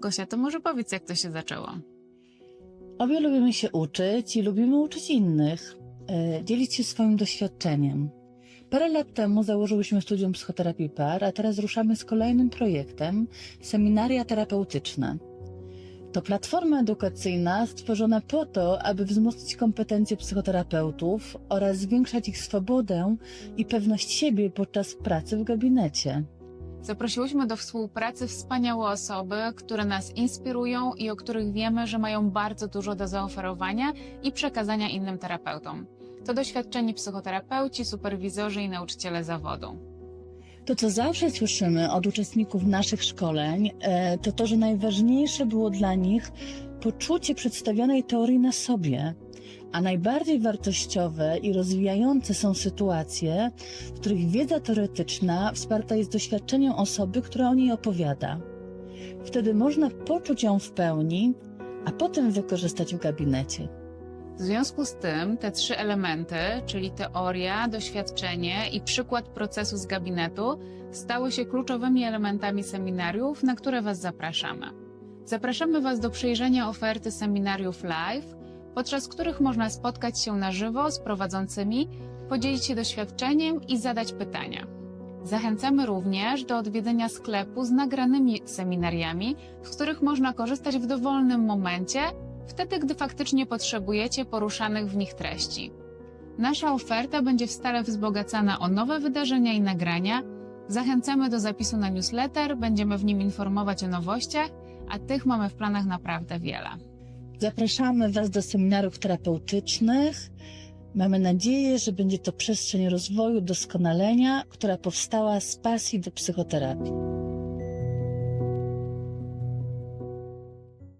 Gosia, to może powiedz, jak to się zaczęło. Obie lubimy się uczyć i lubimy uczyć innych, e, dzielić się swoim doświadczeniem. Parę lat temu założyłyśmy studium psychoterapii par, a teraz ruszamy z kolejnym projektem seminaria terapeutyczne. To platforma edukacyjna stworzona po to, aby wzmocnić kompetencje psychoterapeutów oraz zwiększać ich swobodę i pewność siebie podczas pracy w gabinecie. Zaprosiłyśmy do współpracy wspaniałe osoby, które nas inspirują i o których wiemy, że mają bardzo dużo do zaoferowania i przekazania innym terapeutom. To doświadczeni psychoterapeuci, superwizorzy i nauczyciele zawodu. To, co zawsze słyszymy od uczestników naszych szkoleń, e, to to, że najważniejsze było dla nich poczucie przedstawionej teorii na sobie, a najbardziej wartościowe i rozwijające są sytuacje, w których wiedza teoretyczna wsparta jest doświadczeniem osoby, która o niej opowiada. Wtedy można poczuć ją w pełni, a potem wykorzystać w gabinecie. W związku z tym te trzy elementy, czyli teoria, doświadczenie i przykład procesu z gabinetu, stały się kluczowymi elementami seminariów, na które Was zapraszamy. Zapraszamy Was do przejrzenia oferty seminariów live, podczas których można spotkać się na żywo z prowadzącymi, podzielić się doświadczeniem i zadać pytania. Zachęcamy również do odwiedzenia sklepu z nagranymi seminariami, z których można korzystać w dowolnym momencie, wtedy gdy faktycznie potrzebujecie poruszanych w nich treści. Nasza oferta będzie stale wzbogacana o nowe wydarzenia i nagrania. Zachęcamy do zapisu na newsletter, będziemy w nim informować o nowościach, a tych mamy w planach naprawdę wiele. Zapraszamy Was do seminariów terapeutycznych. Mamy nadzieję, że będzie to przestrzeń rozwoju, doskonalenia, która powstała z pasji do psychoterapii.